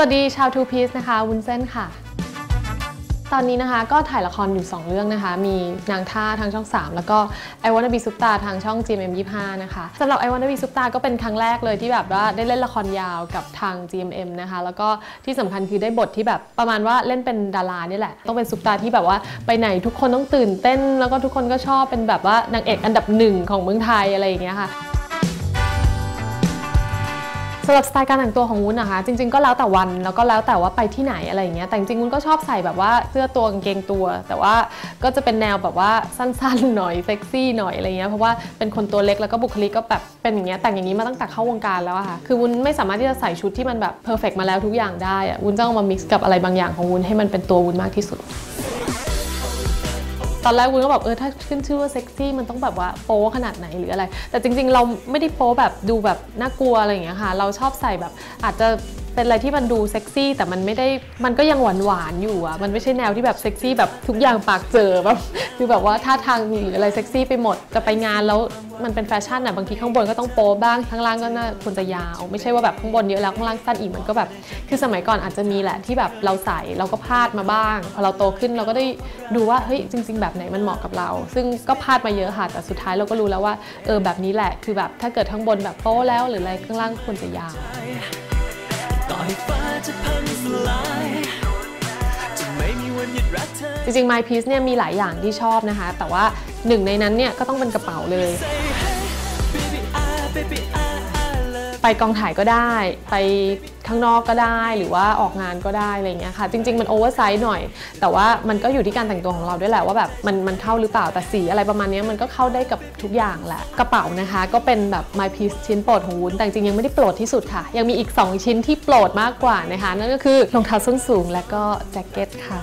วัสดีชาวทูพีซนะคะ วุ้นเส้นค่ะ ตอนนี้นะคะก็ถ่ายละครอยู่ 2 เรื่องนะคะ มีนางท่าทางช่อง 3 แล้วก็ I Wanna Be Superstar ทางช่อง GMM 25 นะคะสำหรับ I Wanna Be Superstar ก็เป็นครั้งแรกเลยที่แบบว่าได้เล่นละครยาวกับทาง GMM นะคะ แล้วก็ที่สำคัญคือได้บทที่แบบประมาณว่าเล่นเป็นดารานี่แหละ ต้องเป็นซุปตาที่แบบว่าไปไหนทุกคนต้องตื่นเต้น แล้วก็ทุกคนก็ชอบเป็นแบบว่านางเอกอันดับหนึ่งของเมืองไทยอะไรอย่างเงี้ยค่ะ สำหรับสไตล์การแต่งตัวของวุ้นนะคะ จริง ๆก็แล้วแต่วันแล้วก็แล้วแต่ว่าไปที่ไหนอะไรอย่างเงี้ยแต่จริงๆวุ้นก็ชอบใส่แบบว่าเสื้อตัวกางเกงตัว แต่ว่าก็จะเป็นแนวแบบว่าสั้นๆหน่อยเซ็กซี่หน่อยอะไรเงี้ยเพราะว่าเป็นคนตัวเล็กแล้วก็บุคลิกก็แบบเป็นอย่างเงี้ยแต่งอย่างนี้มาตั้งแต่เข้าวงการแล้วอะค่ะคือวุ้นไม่สามารถที่จะใส่ชุดที่มันแบบเพอร์เฟกมาแล้วทุกอย่างได้อะวุ้นต้องเอามา mix กับอะไรบางอย่างของวุ้นให้มันเป็นตัววุ้นมากที่สุด ตอนแรกวุ้นก็แบบเออถ้าขึ้นชื่อว่าเซ็กซี่มันต้องแบบว่าโป๊ขนาดไหนหรืออะไร แต่จริง ๆ เราไม่ได้โป๊แบบดูแบบน่ากลัวอะไรอย่างเงี้ยค่ะ เราชอบใส่แบบอาจจะ เป็นอะไรที่มันดูเซ็กซี่แต่มันไม่ได้มันก็ยังหวานหวานๆอยู่อะมันไม่ใช่แนวที่แบบเซ็กซี่แบบทุกอย่างปากเจอแบบคือแบบว่าท่าทางหรืออะไรเซ็กซี่ไปหมดจะไปงานแล้วมันเป็นแฟชั่นอะบางทีข้างบนก็ต้องโป๊บ้างข้างล่างก็น่าควรจะยาว ไม่ใช่ว่าแบบข้างบนเยอะแล้วข้างล่างสั้นอีกมันก็แบบคือสมัยก่อนอาจจะมีแหละที่แบบเราใส่เราก็พลาดมาบ้างพอเราโตขึ้นเราก็ได้ดูว่าเฮ้ยจริง ๆ แบบไหนมันเหมาะกับเรา ซึ่งก็พลาดมาเยอะค่ะแต่สุดท้ายเราก็รู้แล้วว่าเออแบบนี้แหละคือแบบถ้าเกิดข้างบนแบบโป๊แล้วหรืออะไรข้างล่างควรจะยาว ให้ฟ้าจะพังสลาย จะไม่มีวันหยุดรักเธอ จริงๆ My Piece เนี่ยมีหลายอย่างที่ชอบนะคะ แต่ว่าหนึ่งในนั้นเนี่ยก็ต้องเป็นกระเป๋าเลย Say hey baby I baby I I love ไปกองถ่ายก็ได้ ไปข้างนอกก็ได้ หรือว่าออกงานก็ได้อะไรเงี้ยค่ะ จริง ๆ มันโอเวอร์ไซส์หน่อย แต่ว่ามันก็อยู่ที่การแต่งตัวของเราด้วยแหละว่าแบบมันมันเข้าหรือเปล่าแต่สีอะไรประมาณนี้มันก็เข้าได้กับทุกอย่างแหละกระเป๋านะคะ ก็เป็นแบบ My Piece ชิ้นโปรดของวุ้นแต่จริงยังไม่ได้โปรดที่สุดค่ะ ยังมีอีก 2 ชิ้นที่โปรดมากกว่านะคะนั่นก็คือรองเท้าส้นสูงและก็แจ็คเก็ตค่ะ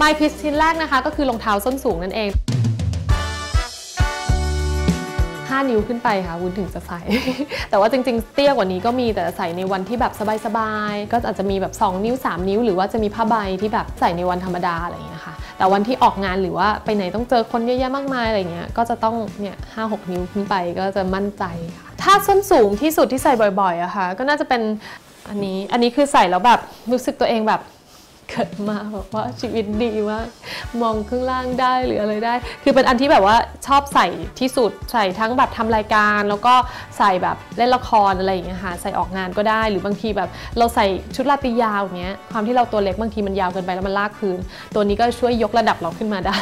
My Piece ชิ้นแรกนะคะ ก็คือรองเท้าส้นสูงนั่นเอง 5 นิ้วขึ้นไปค่ะวุ้นถึงจะใส่ แต่ว่าจริงๆ เตี้ยกว่านี้ก็มีแต่ใส่ในวันที่แบบสบายๆ ก็อาจจะมีแบบ 2 นิ้ว 3 นิ้ว หรือว่าจะมีผ้าใบที่แบบใส่ในวันธรรมดาอะไรอย่างเงี้ยค่ะ แต่วันที่ออกงานหรือว่าไปไหนต้องเจอคนเยอะแยะมากมายอะไรเงี้ย ก็จะต้องเนี่ยห้าหกนิ้วขึ้นไปก็จะมั่นใจค่ะ ถ้าส้นสูงที่สุดที่ใส่บ่อยๆอะค่ะ ก็น่าจะเป็นอันนี้ อันนี้คือใส่แล้วแบบรู้สึกตัวเองแบบ เกิดมาแบบว่าชีวิตดีมากมองข้างล่างได้หรืออะไรได้ คือเป็นอันที่แบบว่าชอบใส่ที่สุดใส่ทั้งแบบทำรายการ แล้วก็ใส่แบบเล่นละครอะไรอย่างเงี้ยค่ะใส่ออกงานก็ได้ หรือบางทีแบบเราใส่ชุดราตรียาวอย่างเงี้ยความที่เราตัวเล็กบางทีมันยาวเกินไปแล้วมันลากพื้น ตัวนี้ก็ช่วยยกระดับเราขึ้นมาได้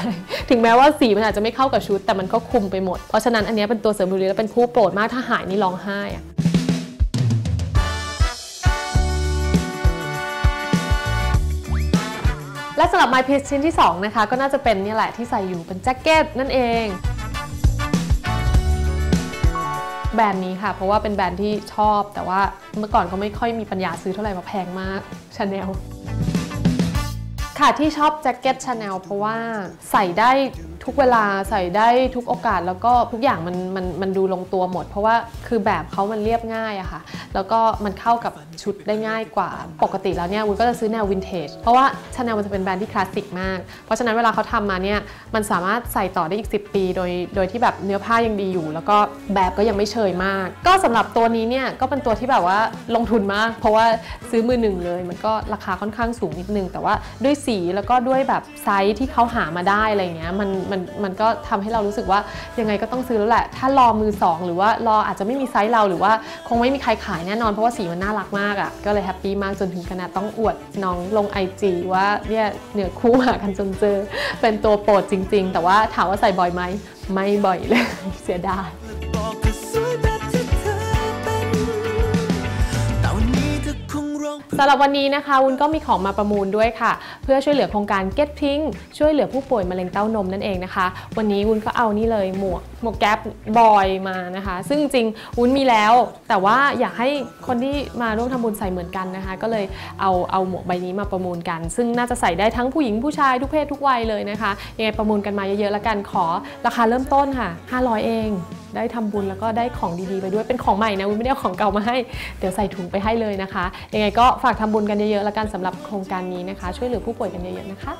ถึงแม้ว่าสีมันอาจจะไม่เข้ากับชุด แต่มันก็คุมไปหมดเพราะฉะนั้นอันนี้เป็นตัวเสริมบุรีและเป็นคู่โปรดมากถ้าหายนี่ร้องไห้อะ และสำหรับ My Piece ชิ้นที่ 2 นะคะ ก็น่าจะเป็นนี่แหละที่ใส่อยู่เป็นแจ็คเก็ตนั่นเอง แบรนด์นี้ค่ะ เพราะว่าเป็นแบรนด์ที่ชอบ แต่ว่าเมื่อก่อนก็ไม่ค่อยมีปัญญาซื้อเท่าไหร่เพราะแพงมากชาแนล ค่ะที่ชอบแจ็คเก็ตชาแนลเพราะว่าใส่ได้ทุกเวลาใส่ได้ทุกโอกาสแล้วก็ทุกอย่างมันมันมันดูลงตัวหมด เพราะว่าคือแบบเขามันเรียบง่ายอะค่ะ แล้วก็มันเข้ากับชุดได้ง่ายกว่าปกติแล้วเนี่ยวุ้นก็จะซื้อแนววินเทจเพราะว่าชาแนลมันจะเป็นแบรนด์ที่คลาสสิกมาก เพราะฉะนั้นเวลาเขาทำมาเนี่ยมันสามารถใส่ต่อได้อีก 10 ปี โดยโดยที่แบบเนื้อผ้ายังดีอยู่ แล้วก็แบบก็ยังไม่เชยมาก ก็สำหรับตัวนี้เนี่ยก็เป็นตัวที่แบบว่าลงทุนมาก เพราะว่าซื้อมือหนึ่งเลย มันก็ราคาค่อนข้างสูงนิดนึงแต่ว่าด้วยสีแล้วก็ด้วยแบบไซส์ที่เขาหามาได้อะไรเงี้ยมันมันมันก็ทำให้เรารู้สึกว่ายังไงก็ต้องซื้อแล้วแหละ ถ้ารอมือสองหรือว่ารออาจจะไม่มีไซส์เราหรือว่าคงไม่มีใครขายแน่นอนเพราะว่าสีมันน่ารักมากอะ่ะก็เลยแฮปปี้มากจนถึงขนาดต้องอวดน้องลง IG ว่าเนี่ยเหนือคู่หากันจนเจอ เป็นตัวโปรดจริง ๆ แต่ว่าถามว่าใส่บ่อยไหมไม่บ่อยเลยเสียดาย สำหรับวันนี้นะคะวุ้นก็มีของมาประมูลด้วยค่ะ เพื่อช่วยเหลือโครงการ Get Pink ช่วยเหลือผู้ป่วยมะเร็งเต้านมนั่นเองนะคะ วันนี้วุ้นก็เอานี่เลยหมวกหมวกแก๊ปบอยมานะคะ ซึ่งจริงวุ้นมีแล้ว แต่ว่าอยากให้คนที่มาร่วมทำบุญใส่เหมือนกันนะคะ ก็เลยเอาเอาหมวกใบนี้มาประมูลกัน ซึ่งน่าจะใส่ได้ทั้งผู้หญิงผู้ชายทุกเพศทุกวัยเลยนะคะยังไงประมูลกันมาเยอะๆแล้วกันขอราคาเริ่มต้นค่ะ 500 เอง ได้ทำบุญแล้วก็ได้ของดีๆไปด้วยเป็นของใหม่นะวุ้นไม่ได้เอาของเก่ามาให้ เดี๋ยวใส่ถุงไปให้เลยนะคะ ยังไงก็ฝากทำบุญกันเยอะๆแล้วกันสำหรับโครงการนี้นะคะ ช่วยเหลือผู้ป่วยกันเยอะๆนะคะ